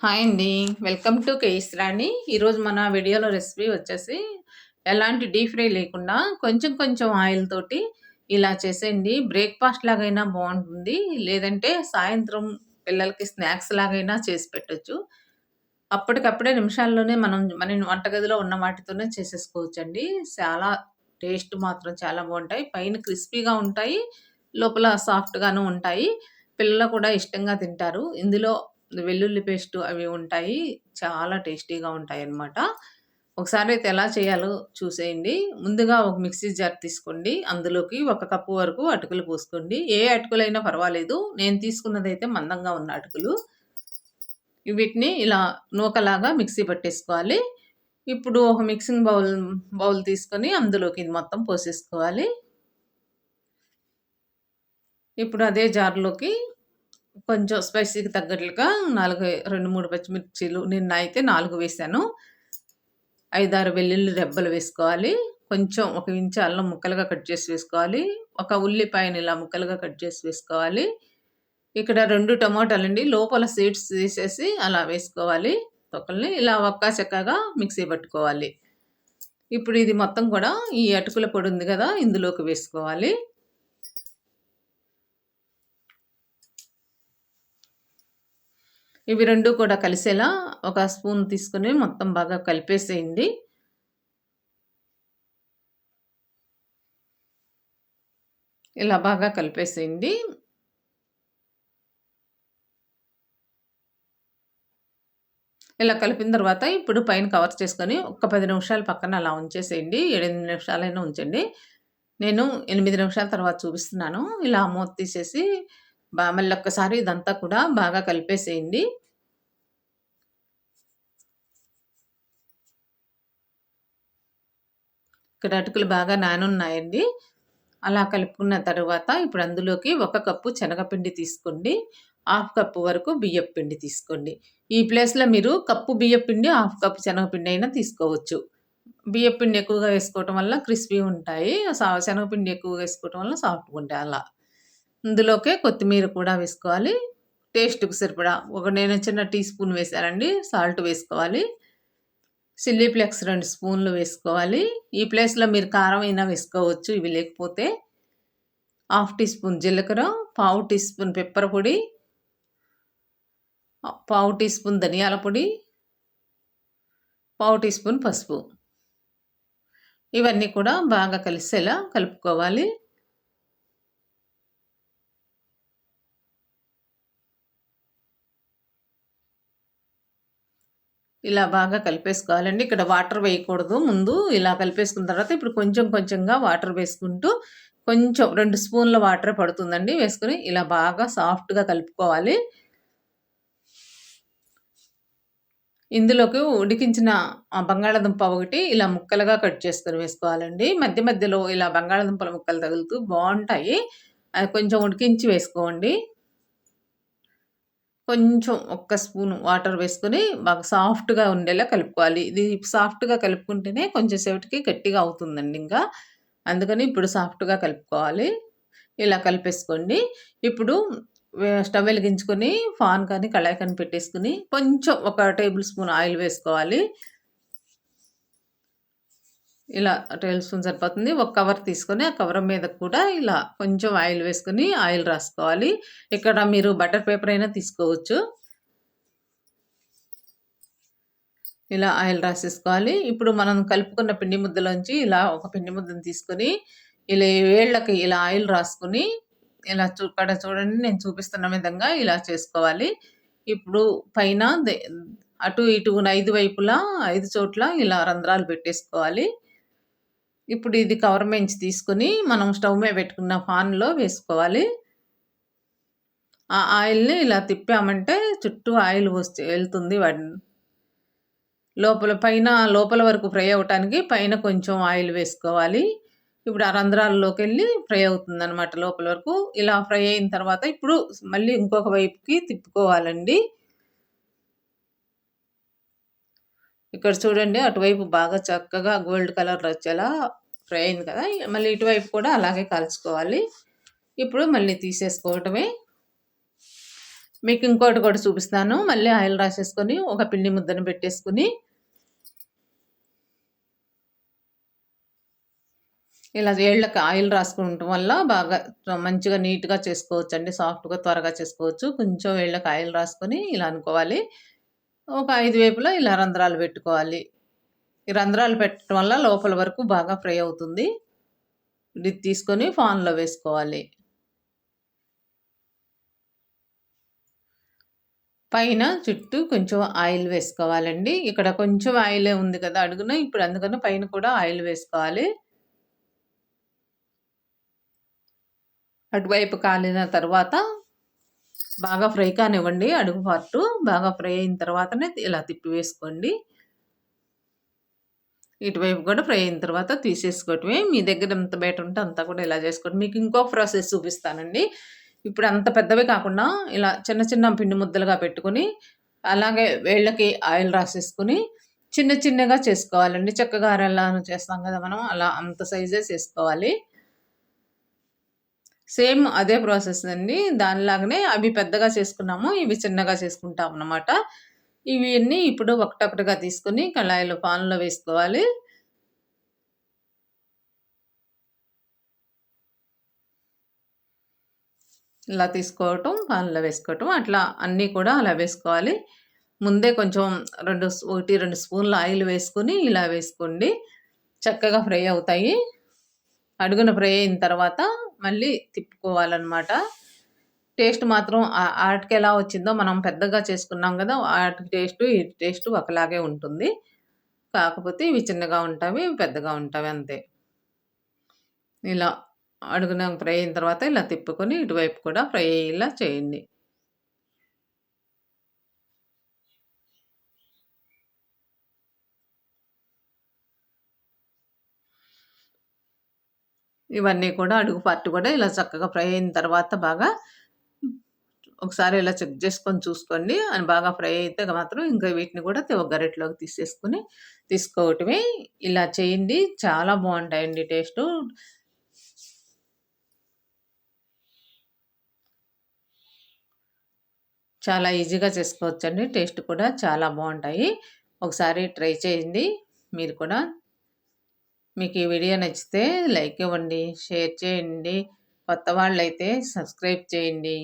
Hi అండి. Welcome to KS Rani. ఈరోజు మన వీడియోలో రెసిపీ వచ్చేసి ఎలాంటి డీప్ ఫ్రై లేకుండా కొంచెం కొంచెం ఆయిల్ తోటి ఇలా చేసేయండి. బ్రేక్ఫాస్ట్ లాగైనా బాగుంటుంది. లేదంటే సాయంత్రం పిల్లలకి స్నాక్స్ లాగైనా చేసి పెట్టచ్చు. అప్పటికప్పుడే నిమిషాల్లోనే మనం మన వంటగదిలో ఉన్న వాటితోనే చేసేసుకోవచ్చు అండి చాలా టేస్ట్ మాత్రం చాలా బాగుంటాయి. పైన క్రిస్పీగా ఉంటాయి. లోపల సాఫ్ట్గాను ఉంటాయి. పిల్లలు కూడా ఇష్టంగా తింటారు. ఇందులో వెల్లుల్లి పేస్టు అవి ఉంటాయి. చాలా టేస్టీగా ఉంటాయి అన్నమాట ఒకసారి అయితే ఎలా చేయాలో చూసేయండి. ముందుగా ఒక మిక్సీ జార్ తీసుకోండి. అందులోకి ఒక కప్పు వరకు అటుకులు పోసుకోండి. ఏ అటుకులైనా పర్వాలేదు. నేను తీసుకున్నదైతే మందంగా ఉన్న అటుకులు. వీటిని ఇలా నూకలాగా మిక్సీ పట్టేసుకోవాలి. ఇప్పుడు ఒక మిక్సింగ్ బౌల్ బౌల్ తీసుకొని అందులోకి ఇది మొత్తం పోసేసుకోవాలి. ఇప్పుడు అదే జార్‌లోకి కొంచెం స్పైసీకి తగ్గట్లుగా నాలుగు రెండు మూడు పచ్చిమిర్చీలు నిన్న అయితే నాలుగు వేసాను. ఐదారు వెల్లుల్లి రెబ్బలు వేసుకోవాలి. కొంచెం ఒక ఇంచు అల్లం ముక్కలుగా కట్ చేసి వేసుకోవాలి. ఒక ఉల్లిపాయని ఇలా ముక్కలుగా కట్ చేసి వేసుకోవాలి. ఇక్కడ రెండు టమాటాలు అండి లోపల సీడ్స్ తీసేసి అలా వేసుకోవాలి తొక్కల్ని. ఇలా ఒక్క చెక్కగా మిక్సీ పట్టుకోవాలి. ఇప్పుడు ఇది మొత్తం కూడా ఈ అటుకుల పొడి ఉంది కదా ఇందులోకి వేసుకోవాలి. ఇవి రెండు కూడా కలిసేలా ఒక స్పూన్ తీసుకుని మొత్తం బాగా కలిపేసేయండి. ఇలా బాగా కలిపేసేయండి. ఇలా కలిపిన తర్వాత ఇప్పుడు పైన కవర్ చేసుకొని ఒక పది నిమిషాలు పక్కన అలా ఉంచేసేయండి. ఏడెనిమిది నిమిషాలైనా ఉంచండి. నేను ఎనిమిది నిమిషాల తర్వాత చూపిస్తున్నాను. ఇలా మూత తీసేసి మళ్ళీ ఒక్కసారి ఇదంతా కూడా బాగా కలిపేసేయండి. ఇక్కడ అటుకులు బాగా నానున్నాయండి. అలా కలుపుకున్న తర్వాత ఇప్పుడు అందులోకి ఒక కప్పు శనగపిండి తీసుకోండి. హాఫ్ కప్పు వరకు బియ్యపు పిండి తీసుకోండి. ఈ ప్లేస్లో మీరు కప్పు బియ్యపు పిండి హాఫ్ కప్పు శనగపిండి అయినా తీసుకోవచ్చు. బియ్యపు పిండి ఎక్కువగా వేసుకోవటం వల్ల క్రిస్పీ ఉంటాయి. శనగపిండి ఎక్కువగా వేసుకోవటం వల్ల సాఫ్ట్గా ఉంటాయి అలా. ఇందులోకే కొత్తిమీర కూడా వేసుకోవాలి. టేస్ట్కి సరిపడా ఒక నేను చిన్న టీ స్పూన్ వేసానండి సాల్ట్ వేసుకోవాలి. చిల్లీ ఫ్లెక్స్ రెండు స్పూన్లు వేసుకోవాలి. ఈ ప్లేస్లో మీరు కారం అయినా వేసుకోవచ్చు ఇవి లేకపోతే. హాఫ్ టీ స్పూన్ జీలకర్ర పావు టీ స్పూన్ పెప్పర్ పొడి పావు టీ స్పూన్ ధనియాల పొడి పావు టీ స్పూన్ పసుపు. ఇవన్నీ కూడా బాగా కలిసేలా కలుపుకోవాలి. ఇలా బాగా కలిపేసుకోవాలండి. ఇక్కడ వాటర్ వేయకూడదు. ముందు ఇలా కలిపేసుకున్న తర్వాత ఇప్పుడు కొంచెం కొంచెంగా వాటర్ వేసుకుంటూ కొంచెం రెండు స్పూన్ల వాటర్ పడుతుందండి. వేసుకుని ఇలా బాగా సాఫ్ట్గా కలుపుకోవాలి. ఇందులోకి ఉడికించిన బంగాళాదుంప ఒకటి ఇలా ముక్కలుగా కట్ చేసుకొని వేసుకోవాలండి. మధ్య మధ్యలో ఇలా బంగాళాదుంపల ముక్కలు తగులుతూ బాగుంటాయి. అది కొంచెం ఉడికించి వేసుకోండి. కొంచెం ఒక్క స్పూన్ వాటర్ వేసుకొని బాగా సాఫ్ట్గా ఉండేలా కలుపుకోవాలి. ఇది సాఫ్ట్గా కలుపుకుంటేనే కొంచెం సేపటికి గట్టిగా అవుతుందండి ఇంకా. అందుకని ఇప్పుడు సాఫ్ట్గా కలుపుకోవాలి. ఇలా కలిపేసుకోండి. ఇప్పుడు స్టవ్ వెలిగించుకొని ఫాన్ కానీ కళాయి కానీ పెట్టేసుకుని కొంచెం ఒక టేబుల్ స్పూన్ ఆయిల్ వేసుకోవాలి. ఇలా టేబుల్ స్పూన్ సరిపోతుంది. ఒక కవర్ తీసుకొని ఆ కవర్ మీద కూడా ఇలా కొంచెం ఆయిల్ వేసుకొని ఆయిల్ రాసుకోవాలి. ఇక్కడ మీరు బటర్ పేపర్ అయినా తీసుకోవచ్చు. ఇలా ఆయిల్ రాసేసుకోవాలి. ఇప్పుడు మనం కలుపుకున్న పిండి ముద్దలోంచి ఇలా ఒక పిండి ముద్దను తీసుకొని ఇలా వేళ్ళకి ఇలా ఆయిల్ రాసుకొని ఇలా ఇక్కడ చూడండి నేను చూపిస్తున్న విధంగా ఇలా చేసుకోవాలి. ఇప్పుడు పైన అటు ఇటు ఐదు వైపులా ఐదు చోట్ల ఇలా రంధ్రాలు పెట్టేసుకోవాలి. ఇప్పుడు ఇది కవర్ మెంచి తీసుకొని మనం స్టవ్ మీద పెట్టుకున్న పాన్లో వేసుకోవాలి. ఆ ఆయిల్ని ఇలా తిప్పామంటే చుట్టూ ఆయిల్ వస్తే వెళ్తుంది వాడిని లోపల పైన లోపల వరకు ఫ్రై అవ్వటానికి పైన కొంచెం ఆయిల్ వేసుకోవాలి. ఇప్పుడు ఆ రంధ్రాల్లోకి వెళ్ళి ఫ్రై అవుతుంది అనమాట లోపల వరకు. ఇలా ఫ్రై అయిన తర్వాత ఇప్పుడు మళ్ళీ ఇంకొక వైపుకి తిప్పుకోవాలండి. ఇక్కడ చూడండి అటువైపు బాగా చక్కగా గోల్డ్ కలర్ వచ్చేలా ఫ్రై అయింది కదా. మళ్ళీ ఇటువైపు కూడా అలాగే కలుసుకోవాలి ఇప్పుడు మళ్ళీ తీసేసుకోవటమే. మీకు ఇంకోటి కూడా చూపిస్తాను. మళ్ళీ ఆయిల్ రాసేసుకొని ఒక పిండి ముద్దను పెట్టేసుకుని ఇలా ఏళ్ళకి ఆయిల్ రాసుకుంటాం వల్ల బాగా మంచిగా నీట్గా చేసుకోవచ్చు అండి సాఫ్ట్గా త్వరగా చేసుకోవచ్చు. కొంచెం ఏళ్ళకి ఆయిల్ రాసుకొని ఇలా అనుకోవాలి. ఒక ఐదు వైపులా ఇలా రంధ్రాలు పెట్టుకోవాలి. ఈ రంధ్రాలు పెట్టడం వల్ల లోపల వరకు బాగా ఫ్రై అవుతుంది. ఇది తీసుకొని ఫాన్లో వేసుకోవాలి. పైన చుట్టూ కొంచెం ఆయిల్ వేసుకోవాలండి. ఇక్కడ కొంచెం ఆయిలే ఉంది కదా అడుగున ఇప్పుడు అందుకని పైన కూడా ఆయిల్ వేసుకోవాలి. అటువైపు కాలిన తర్వాత బాగా ఫ్రై కానివ్వండి అడుగు పార్టు బాగా ఫ్రై అయిన తర్వాతనే ఇలా తిప్పి వేసుకోండి. ఇటువైపు కూడా ఫ్రై అయిన తర్వాత తీసేసుకోవటమే. మీ దగ్గర ఎంత బయట ఉంటే అంతా కూడా ఇలా చేసుకోండి. మీకు ఇంకో ప్రాసెస్ చూపిస్తానండి. ఇప్పుడు అంత పెద్దవి కాకుండా ఇలా చిన్న చిన్న పిండి ముద్దలుగా పెట్టుకుని అలాగే వేళ్ళకి ఆయిల్ రాసేసుకుని చిన్న చిన్నగా చేసుకోవాలండి. చక్కగా చేస్తాం కదా మనం అలా అంత సైజే చేసుకోవాలి. సేమ్ అదే ప్రాసెస్ అండి. దానిలాగానే అవి పెద్దగా చేసుకున్నాము ఇవి చిన్నగా చేసుకుంటాం అన్నమాట. ఇవన్నీ ఇప్పుడు ఒకటొకటిగా తీసుకుని కళాయిలో పాన్లో వేసుకోవాలి. ఇలా తీసుకోవటం పాన్లో వేసుకోవటం అట్లా అన్నీ కూడా అలా వేసుకోవాలి. ముందే కొంచెం రెండు ఒకటి రెండు స్పూన్ల ఆయిల్ వేసుకొని ఇలా వేసుకోండి. చక్కగా ఫ్రై అవుతాయి. అడుగున ఫ్రై అయిన తర్వాత మళ్ళీ తిప్పుకోవాలన్నమాట. టేస్ట్ మాత్రం ఆటికి ఎలా వచ్చిందో మనం పెద్దగా చేసుకున్నాం కదా వాటి టేస్ట్ ఈ టేస్ట్ ఒకలాగే ఉంటుంది. కాకపోతే ఇవి చిన్నగా ఉంటాయి పెద్దగా ఉంటాయి అంతే. ఇలా అడుగున ఫ్రై అయిన తర్వాత ఇలా తిప్పుకొని ఇటువైపు కూడా ఫ్రై అయ్యేలా చేయండి. ఇవన్నీ కూడా అడుగు పార్ట్ కూడా ఇలా చక్కగా ఫ్రై అయిన తర్వాత బాగా ఒకసారి ఇలా చెక్ చేసుకొని చూసుకోండి అని బాగా ఫ్రై అయితే మాత్రం ఇంకా వీటిని కూడా ఒక గరెట్లోకి తీసేసుకుని తీసుకోవటమే. ఇలా చేయండి. చాలా బాగుంటాయండి టేస్టు. చాలా ఈజీగా చేసుకోవచ్చండి. టేస్ట్ కూడా చాలా బాగుంటాయి. ఒకసారి ట్రై చేయండి. మీరు కూడా మీకు ఈ వీడియో నచ్చితే లైక్ ఇవ్వండి షేర్ చేయండి. కొత్త వాళ్ళైతే సబ్స్క్రైబ్ చేయండి.